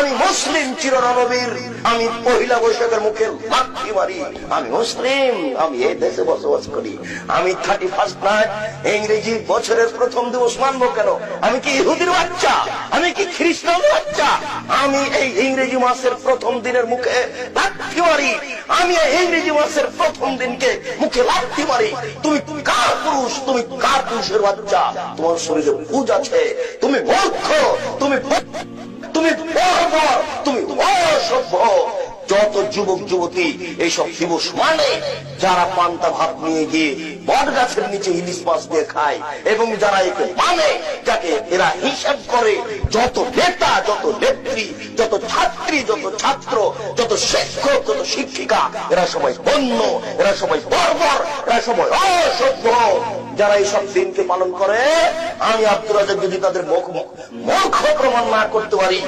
আমি মুসলিম চিরনবীর, আমি পহিলা বৈশাখের মুখে লাঠি মারি, আমি মুসলিম, আমি এই দেশে বসবাস করি। আমি থার্টি ফার্স্ট নাইট ইংরেজি বছরের প্রথম দিবস মানবো কেন? আমি কি ইহুদির বাচ্চা? আমি কি খ্রিস্টান বাচ্চা? আমি এই ইংরেজি মাসের প্রথম দিনের মুখে লাঠি মারি। আমি এই ইংরেজি মাসের প্রথম দিনকে মুখে লাঠি মারি। তুমি তুমি কার পুরুষ? তুমি কার পুরুষের বাচ্চা? তোমার শরীরে পুজ আছে, তুমি মূর্খ, তুমি তুমি তুমি অসভ্য। যত যুবক, যুবতী এইসব দিবস মানে যারা পান্তা ভাত নিয়ে গিয়ে বট গাছের নিচে ইলিশ মাছ দিয়ে খায় এবং যারা একে মানে যাকে এরা হিসাব করে, যত নেতা, যত নেত্রী যত ছাত্রী, যত ছাত্র, যত শিক্ষক, যত শিক্ষিকা, এরা সবাই বন্য, এরা সবাই বর্বর, এরা সবাই অসভ্য। যারা এইসব দিনকে পালন করে, আমি আব্দুল রাজাক যদি তাদের মুখ মুখ প্রমাণ না করতে পারি